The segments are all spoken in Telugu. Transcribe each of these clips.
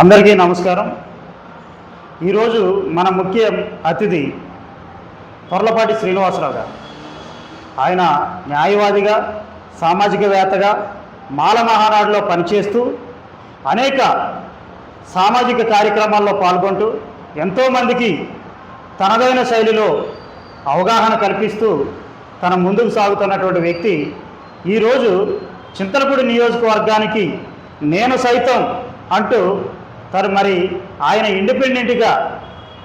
అందరికీ నమస్కారం. ఈరోజు మన ముఖ్య అతిథి పొర్లపాటి శ్రీనివాసరావు గారు. ఆయన న్యాయవాదిగా సామాజికవేత్తగా మాల మహానాడులో పనిచేస్తూ అనేక సామాజిక కార్యక్రమాల్లో పాల్గొంటూ ఎంతోమందికి తనదైన శైలిలో అవగాహన కల్పిస్తూ తన ముందుకు సాగుతున్నటువంటి వ్యక్తి. ఈరోజు చింతలపూడి నియోజకవర్గానికి నేను సైతం అంటూ తను మరి ఆయన ఇండిపెండెంట్గా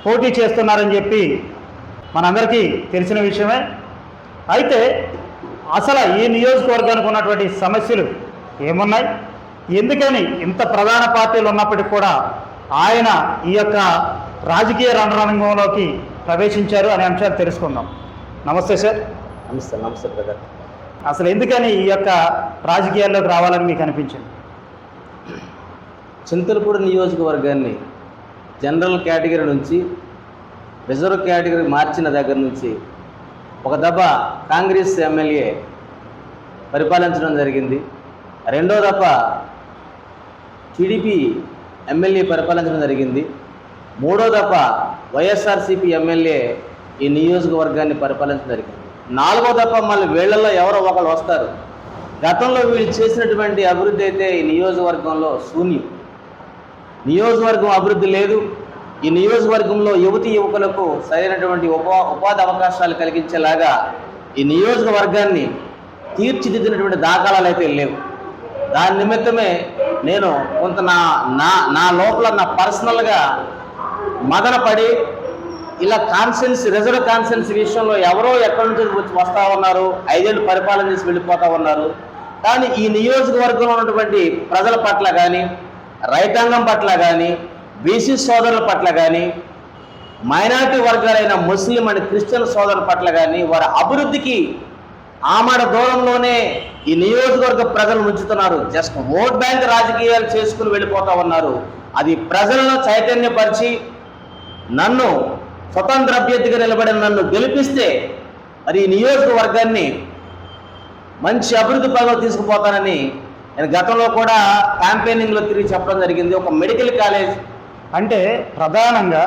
పోటీ చేస్తున్నారని చెప్పి మనందరికీ తెలిసిన విషయమే. అయితే అసలు ఈ నియోజకవర్గానికి ఉన్నటువంటి సమస్యలు ఏమున్నాయి? ఎందుకని ఇంత ప్రధాన పార్టీలు ఉన్నప్పటికీ కూడా ఆయన ఈ యొక్క రాజకీయ రణరంగంలోకి ప్రవేశించారు అనే అంశాలు తెలుసుకుందాం. నమస్తే సార్. నమస్తే నమస్తే బ్రదర్. అసలు ఎందుకని ఈ యొక్క రాజకీయాల్లోకి రావాలని మీకు అనిపించింది? చింతలపూడి నియోజకవర్గాన్ని జనరల్ కేటగిరీ నుంచి రిజర్వ్ కేటగిరీ మార్చిన దగ్గర నుంచి ఒక దెబ్బ కాంగ్రెస్ ఎమ్మెల్యే పరిపాలించడం జరిగింది. రెండో దఫ టీడీపీ ఎమ్మెల్యే పరిపాలించడం జరిగింది. మూడో దఫ వైఎస్ఆర్సీపీ ఎమ్మెల్యే ఈ నియోజకవర్గాన్ని పరిపాలించడం జరిగింది. నాలుగో దఫ మళ్ళీ వీళ్ళల్లో ఎవరో ఒకళ్ళు వస్తారు. గతంలో వీళ్ళు చేసినటువంటి అభివృద్ధి అయితే ఈ నియోజకవర్గంలో శూన్యం. నియోజకవర్గం అభివృద్ధి లేదు. ఈ నియోజకవర్గంలో యువతి యువకులకు సరైనటువంటి ఉపా ఉపాధి అవకాశాలు కలిగించేలాగా ఈ నియోజకవర్గాన్ని తీర్చిదిద్దినటువంటి దాఖలాలు అయితే లేవు. దాని నిమిత్తమే నేను కొంత నా నా నా లోపల నా పర్సనల్గా మదనపడి ఇలా కాన్సెన్స్ రిజర్వ్ కాన్సెన్స్ విషయంలో ఎవరో ఎక్కడి నుంచి వచ్చి వస్తూ ఉన్నారు ఐదేళ్ళు పరిపాలన చేసి వెళ్ళిపోతూ ఉన్నారు. కానీ ఈ నియోజకవర్గంలో ఉన్నటువంటి ప్రజల పట్ల కానీ రైతాంగం పట్ల కానీ బీసీ సోదరుల పట్ల కానీ మైనారిటీ వర్గాలైన ముస్లిం అండ్ క్రిస్టియన్ సోదరుల పట్ల కానీ వారి అభివృద్ధికి ఆమడ దూరంలోనే ఈ నియోజకవర్గ ప్రజలు ఉంచుతున్నారు జస్ట్ ఓట్ బ్యాంక్ రాజకీయాలు చేసుకుని వెళ్ళిపోతా ఉన్నారు. అది ప్రజలను చైతన్యపరిచి నన్ను స్వతంత్ర అభ్యర్థిగా నిలబడిన నన్ను గెలిపిస్తే మరి ఈ నియోజకవర్గాన్ని మంచి అభివృద్ధి పనులు తీసుకుపోతానని నేను గతంలో కూడా క్యాంపెయినింగ్లో తిరిగి చెప్పడం జరిగింది. ఒక మెడికల్ కాలేజ్ అంటే ప్రధానంగా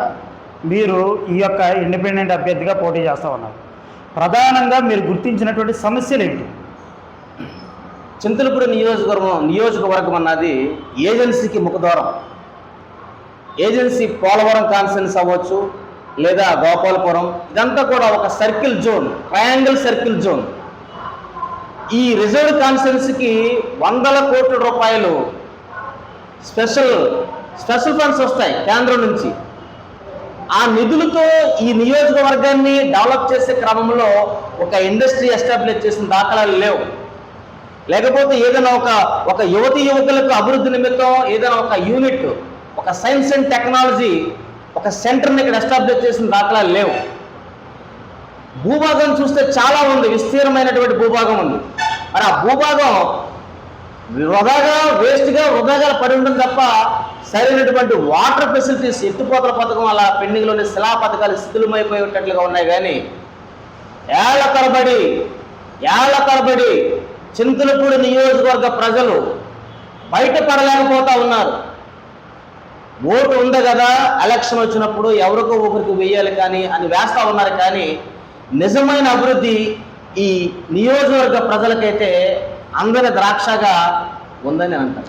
మీరు ఈ యొక్క ఇండిపెండెంట్ అభ్యర్థిగా పోటీ చేస్తూ ఉన్నారు. ప్రధానంగా మీరు గుర్తించినటువంటి సమస్యలు ఏంటి? చింతలపూడి నియోజకవర్గం నియోజకవర్గం అన్నది ఏజెన్సీకి ముఖద్వారం. ఏజెన్సీ పోలవరం కాన్ఫరెన్స్ అవ్వచ్చు లేదా గోపాలపురం ఇదంతా కూడా ఒక circle zone triangle circle zone. ఈ రిజర్వ్ కాన్ఫరెన్స్కి వందల కోట్ల రూపాయలు స్పెషల్ స్పెషల్ ఫండ్స్ వస్తాయి కేంద్రం నుంచి. ఆ నిధులతో ఈ నియోజకవర్గాన్ని డెవలప్ చేసే క్రమంలో ఒక ఇండస్ట్రీ ఎస్టాబ్లిష్ చేసిన దాఖలాలు లేవు. లేకపోతే ఏదైనా ఒక ఒక యువతి యువకులకు అభివృద్ధి నిమిత్తం ఏదైనా ఒక యూనిట్ ఒక సైన్స్ అండ్ టెక్నాలజీ ఒక సెంటర్ని ఇక్కడ ఎస్టాబ్లిష్ చేసిన దాఖలాలు లేవు. భూభాగం చూస్తే చాలా ఉంది విస్తీర్ణమైనటువంటి భూభాగం ఉంది. మరి ఆ భూభాగం వృధాగా వేస్ట్గా వృధాగా పడి ఉండడం తప్ప సరైనటువంటి వాటర్ ఫెసిలిటీస్ ఎత్తిపోతల పథకం అలా పెండింగ్లోని శిలా పథకాలు శిథిలమైపోయేటట్లుగా ఉన్నాయి. కానీ ఏళ్ళ తరబడి ఏళ్ళ తరబడి చింతలపూడి నియోజకవర్గ ప్రజలు బయటపడలేకపోతా ఉన్నారు. ఓటు ఉంది కదా? ఎలక్షన్ వచ్చినప్పుడు ఎవరికో ఒకరికి వెయ్యాలి కానీ అని వేస్తూ ఉన్నారు. కానీ నిజమైన అభివృద్ధి ఈ నియోజకవర్గ ప్రజలకైతే అందరి ద్రాక్షగా ఉందని అంటారు